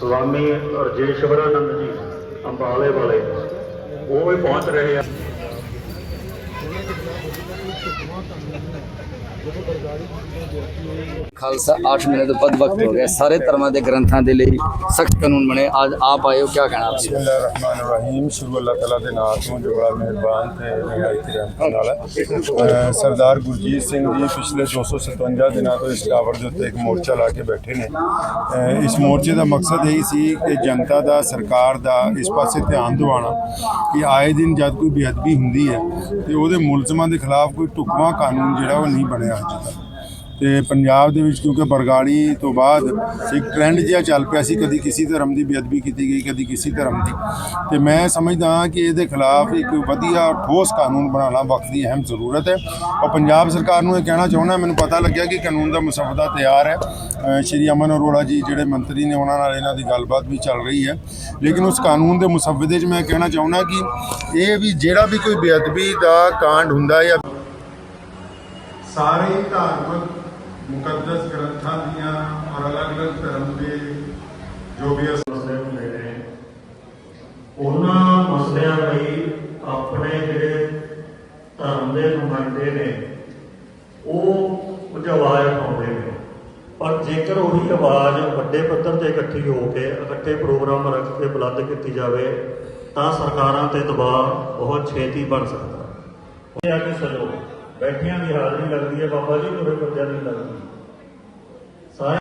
ਸਵਾਮੀ ਰਜੇਸ਼ਵਰਾਨੰਦ ਜੀ ਅੰਬਾਲੇ ਵਾਲੇ। ਉਹ ਵੀ ਪਹੁੰਚ ਰਹੇ ਆ। ਖਾਲਸਾ 8 ਮਹੀਨੇ ਤੋਂ ਵੱਧ ਵਕਤ ਹੋ ਗਿਆ। ਸਾਰੇ ਧਰਮਾਂ ਦੇ ਗ੍ਰੰਥਾਂ ਦੇ ਲਈ ਸਖਤ ਕਾਨੂੰਨ ਬਣੇ। ਅੱਜ ਆਪ ਆਏ ਹੋ ਕੀ ਕਹਿਣਾ ਆਪ ਬਿਸਮਿਲ੍ਲਾਹਿਰਰਹਿਮਾਨਿਰਰਹੀਮ। ਸ਼ੁਰੂ ਅੱਲਾਹ ਤਾਲਾ ਦੇ ਨਾਮ ਤੋਂ ਜੋ ਬੜਾ ਮਿਹਰਬਾਨ ਤੇ ਨਿਹਾਇਤ ਰਹਿਮਤ ਵਾਲਾ ਸਰਦਾਰ ਗੁਰਜੀਤ ਸਿੰਘ ਜੀ ਪਿਛਲੇ 257 ਦਿਨਾਂ ਤੋਂ ਇਸ ਟਾਵਰ ਦੇ ਉੱਤੇ ਇੱਕ ਮੋਰਚਾ ਲਾ ਕੇ ਬੈਠੇ ਨੇ। ਇਸ ਮੋਰਚੇ ਦਾ ਮਕਸਦ ਇਹ ਸੀ ਕਿ ਜਨਤਾ ਦਾ, ਸਰਕਾਰ ਦਾ ਇਸ ਪਾਸੇ ਧਿਆਨ ਦਿਵਾਉਣਾ ਕਿ ਆਏ ਦਿਨ ਜਦ ਕੋਈ ਬੇਅਦਬੀ ਹੁੰਦੀ ਹੈ ਤੇ ਉਹਦੇ ਮੁਲਜ਼ਮਾਂ ਦੇ ਖਿਲਾਫ ਕੋਈ ਢੁਕਵਾਂ ਕਾਨੂੰਨ ਜਿਹੜਾ ਉਹ ਨਹੀਂ ਬਣਿਆ। ਅਜੇ ਤੱਕ। ਤੇ ਪੰਜਾਬ ਦੇ ਵਿੱਚ ਕਿਉਂਕਿ ਬਰਗਾੜੀ ਤੋਂ ਬਾਅਦ ਇੱਕ ਟ੍ਰੈਂਡ ਜਿਹਾ ਚੱਲ ਪਿਆ ਸੀ, ਕਦੀ ਕਿਸੇ ਧਰਮ ਦੀ ਬੇਅਦਬੀ ਕੀਤੀ ਗਈ, ਕਦੀ ਕਿਸੇ ਧਰਮ ਦੀ। ਤੇ ਮੈਂ ਸਮਝਦਾ ਹਾਂ ਕਿ ਇਹਦੇ ਖਿਲਾਫ ਇੱਕ ਵਧੀਆ ਠੋਸ ਕਾਨੂੰਨ ਬਣਾਉਣਾ ਵਕਤ ਦੀ ਅਹਿਮ ਜ਼ਰੂਰਤ ਹੈ। ਔਰ ਪੰਜਾਬ ਸਰਕਾਰ ਨੂੰ ਇਹ ਕਹਿਣਾ ਚਾਹੁੰਦਾ, ਮੈਨੂੰ ਪਤਾ ਲੱਗਿਆ ਕਿ ਕਾਨੂੰਨ ਦਾ ਮਸਵਦਾ ਤਿਆਰ ਹੈ। ਸ਼੍ਰੀ ਅਮਨ ਅਰੋੜਾ ਜੀ ਜਿਹੜੇ ਮੰਤਰੀ ਨੇ, ਉਹਨਾਂ ਨਾਲ ਇਹਨਾਂ ਦੀ ਗੱਲਬਾਤ ਵੀ ਚੱਲ ਰਹੀ ਹੈ। ਲੇਕਿਨ ਉਸ ਕਾਨੂੰਨ ਦੇ ਮਸਵਦੇ 'ਚ ਮੈਂ ਕਹਿਣਾ ਚਾਹੁੰਦਾ ਕਿ ਇਹ ਵੀ ਜਿਹੜਾ ਵੀ ਕੋਈ ਬੇਅਦਬੀ ਦਾ ਕਾਂਡ ਹੁੰਦਾ ਹੈ ਜਾਂ ਸਾਰੇ ਧਾਰਮਿਕ ਮੁਕੱਦਸ ਗ੍ਰੰਥਾਂ ਦੀਆਂ ਔਰ ਅਲੱਗ-ਅਲੱਗ ਧਰਮ ਦੇ ਜੋ ਵੀ ਮਸਲੇ ਹੁੰਦੇ ਨੇ, ਉਹਨਾਂ ਮਸਲਿਆਂ ਲਈ ਆਪਣੇ ਜਿਹੜੇ ਧਰਮ ਦੇ ਨੁਮਾਇੰਦੇ ਨੇ, ਉਹ ਕੁਝ ਆਵਾਜ਼ ਉਠਾਉਂਦੇ ਨੇ। ਪਰ ਜੇਕਰ ਉਹੀ ਆਵਾਜ਼ ਵੱਡੇ ਪੱਧਰ ਤੇ ਇਕੱਠੀ ਹੋ ਕੇ ਇਕੱਠੇ ਪ੍ਰੋਗਰਾਮ ਰੱਖ ਕੇ ਬੁਲੰਦ ਕੀਤੀ ਜਾਵੇ, ਤਾਂ ਸਰਕਾਰਾਂ ਤੇ ਦਬਾਅ ਬਹੁਤ ਛੇਤੀ ਬਣ ਸਕਦਾ। ਇਹ ਆ ਕੇ ਸਜੋ ਬੈਠਿਆਂ ਦੀ ਹਾਜ਼ਰੀ ਲੱਗਦੀ ਹੈ ਬਾਬਾ ਜੀ ਮੇਰੇ ਬੰਦਿਆਂ ਨਹੀਂ ਲੱਗਦੀ ਸਾਰੇ